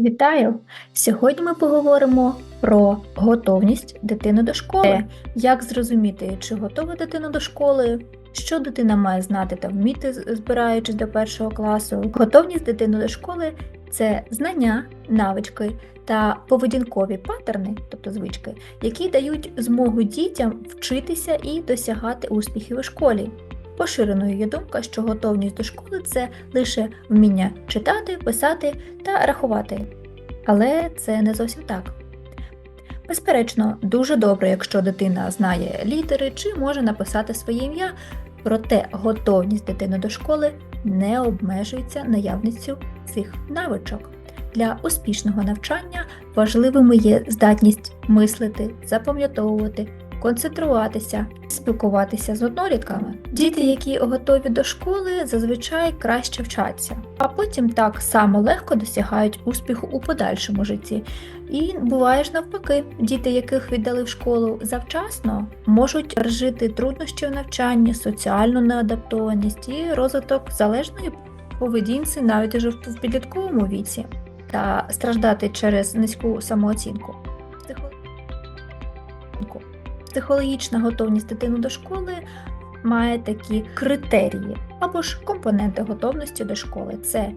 Вітаю! Сьогодні ми поговоримо про готовність дитини до школи. Як зрозуміти, чи готова дитина до школи, що дитина має знати та вміти, збираючись до першого класу. Готовність дитини до школи це знання, навички та поведінкові паттерни, тобто звички, які дають змогу дітям вчитися і досягати успіхів у школі. Поширеною є думка, що готовність до школи це лише вміння читати, писати та рахувати. Але це не зовсім так. Безперечно, дуже добре, якщо дитина знає літери чи може написати своє ім'я, проте готовність дитини до школи не обмежується наявністю цих навичок. Для успішного навчання важливими є здатність мислити, запам'ятовувати, концентруватися, спілкуватися з однолітками. Діти, які готові до школи, зазвичай краще вчаться, а потім так само легко досягають успіху у подальшому житті. І буває ж навпаки, діти, яких віддали в школу завчасно, можуть пережити труднощі в навчанні, соціальну неадаптованість і розвиток залежної поведінці навіть уже в підлітковому віці та страждати через низьку самооцінку. Психо- Психологічна готовність дитини до школи має такі критерії або ж компоненти готовності до школи. Це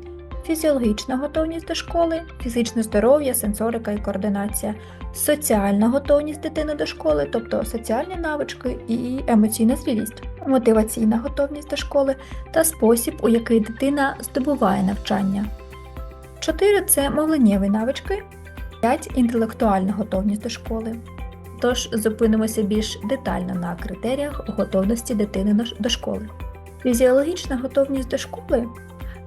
фізіологічна готовність до школи, фізичне здоров'я, сенсорика і координація, соціальна готовність дитини до школи, тобто соціальні навички і емоційна зрілість, мотиваційна готовність до школи та спосіб, у який дитина здобуває навчання. 4 це мовленнєві навички, 5 інтелектуальна готовність до школи. Тож зупинимося більш детально на критеріях готовності дитини до школи. Фізіологічна готовність до школи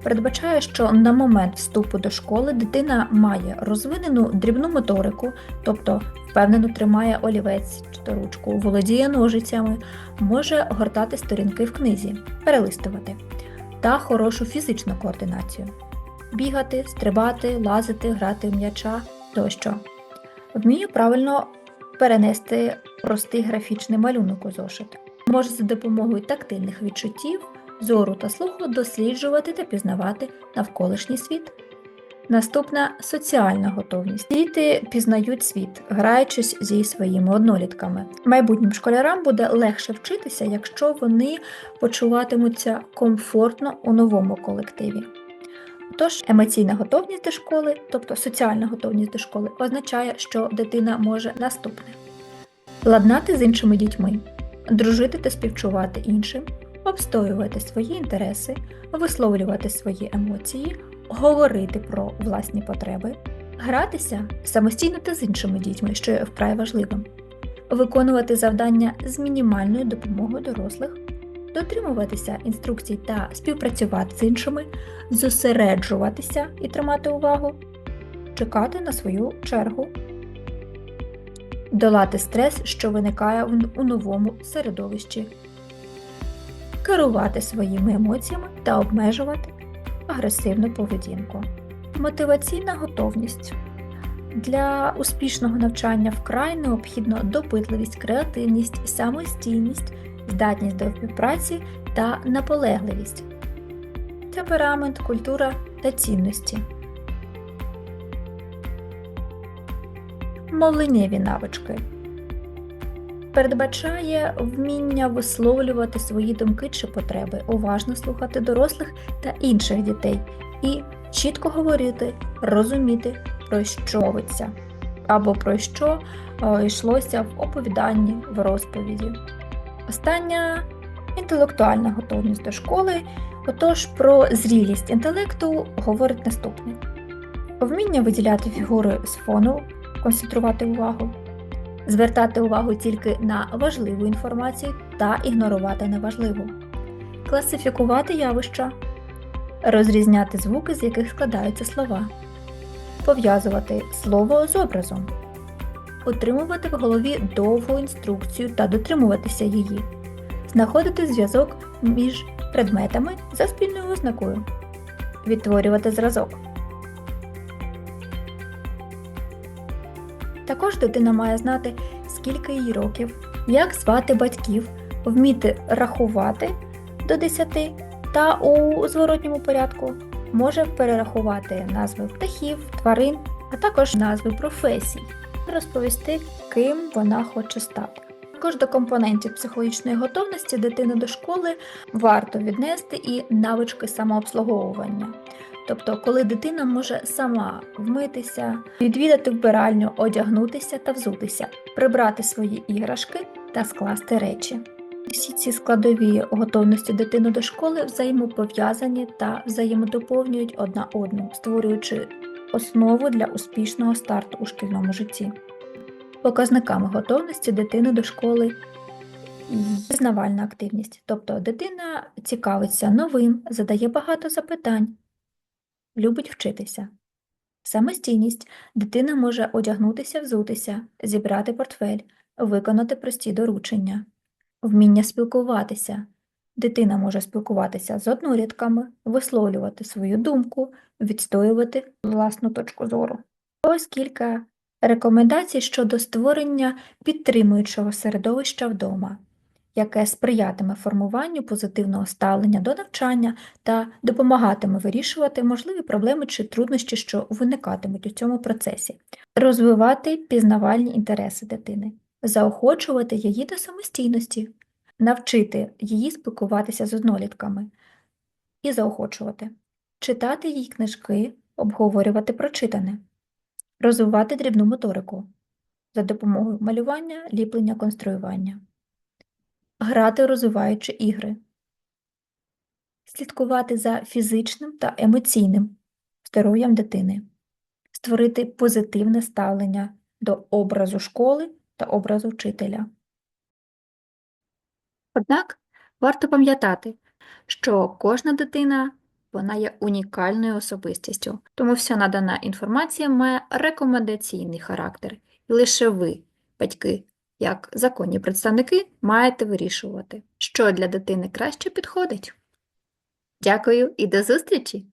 передбачає, що на момент вступу до школи дитина має розвинену дрібну моторику, тобто впевнено тримає олівець чи ручку, володіє ножицями, може гортати сторінки в книзі, перелистувати, та хорошу фізичну координацію бігати, стрибати, лазити, грати в м'яча тощо. Вміє правильно перенести простий графічний малюнок у зошит. Може за допомогою тактильних відчуттів, зору та слуху досліджувати та пізнавати навколишній світ. Наступна соціальна готовність. Діти пізнають світ, граючись зі своїми однолітками. Майбутнім школярам буде легше вчитися, якщо вони почуватимуться комфортно у новому колективі. Тож емоційна готовність до школи, тобто соціальна готовність до школи, означає, що дитина може наступне: ладнати з іншими дітьми, дружити та співчувати іншим, обстоювати свої інтереси, висловлювати свої емоції, говорити про власні потреби, гратися самостійно та з іншими дітьми, що є вкрай важливим, виконувати завдання з мінімальною допомогою дорослих дотримуватися інструкцій та співпрацювати з іншими, зосереджуватися і тримати увагу, чекати на свою чергу, долати стрес, що виникає у новому середовищі, керувати своїми емоціями та обмежувати агресивну поведінку. Мотиваційна готовність. Для успішного навчання вкрай необхідно допитливість, креативність, самостійність, здатність до співпраці та наполегливість, темперамент, культура та цінності. Мовленнєві навички передбачає вміння висловлювати свої думки чи потреби, уважно слухати дорослих та інших дітей і чітко говорити, розуміти, про що мовиться, або про що е, йшлося в оповіданні в розповіді. Остання інтелектуальна готовність до школи. Отож, про зрілість інтелекту говорить наступне: вміння виділяти фігури з фону, концентрувати увагу, звертати увагу тільки на важливу інформацію та ігнорувати неважливу, класифікувати явища, розрізняти звуки, з яких складаються слова, пов'язувати слово з образом, отримувати в голові довгу інструкцію та дотримуватися її, знаходити зв'язок між предметами за спільною ознакою, відтворювати зразок. Також дитина має знати, скільки їй років, як звати батьків, вміти рахувати до 10 та у зворотньому порядку, може перерахувати назви птахів, тварин, а також назви професій, розповісти, ким вона хоче стати. Також до компонентів психологічної готовності дитини до школи варто віднести і навички самообслуговування. Тобто, коли дитина може сама вмитися, відвідати вбиральню, одягнутися та взутися, прибрати свої іграшки та скласти речі. Всі ці складові готовності дитини до школи взаємопов'язані та взаємодоповнюють одна одну, створюючи основу для успішного старту у шкільному житті. Показниками готовності дитини до школи пізнавальна активність, тобто дитина цікавиться новим, задає багато запитань, любить вчитися. Самостійність дитина може одягнутися, взутися, зібрати портфель, виконати прості доручення. Вміння спілкуватися. Дитина може спілкуватися з однолітками, висловлювати свою думку, відстоювати власну точку зору. Ось кілька рекомендацій щодо створення підтримуючого середовища вдома, яке сприятиме формуванню позитивного ставлення до навчання та допомагатиме вирішувати можливі проблеми чи труднощі, що виникатимуть у цьому процесі, розвивати пізнавальні інтереси дитини, заохочувати її до самостійності, навчити її спілкуватися з однолітками і заохочувати, читати їй книжки, обговорювати прочитане, розвивати дрібну моторику за допомогою малювання, ліплення, конструювання, грати розвиваючи ігри, слідкувати за фізичним та емоційним здоров'ям дитини, створити позитивне ставлення до образу школи та образу вчителя. Однак варто пам'ятати, що кожна дитина вона є унікальною особистістю, тому вся надана інформація має рекомендаційний характер, і лише ви, батьки, як законні представники, маєте вирішувати, що для дитини краще підходить. Дякую і до зустрічі!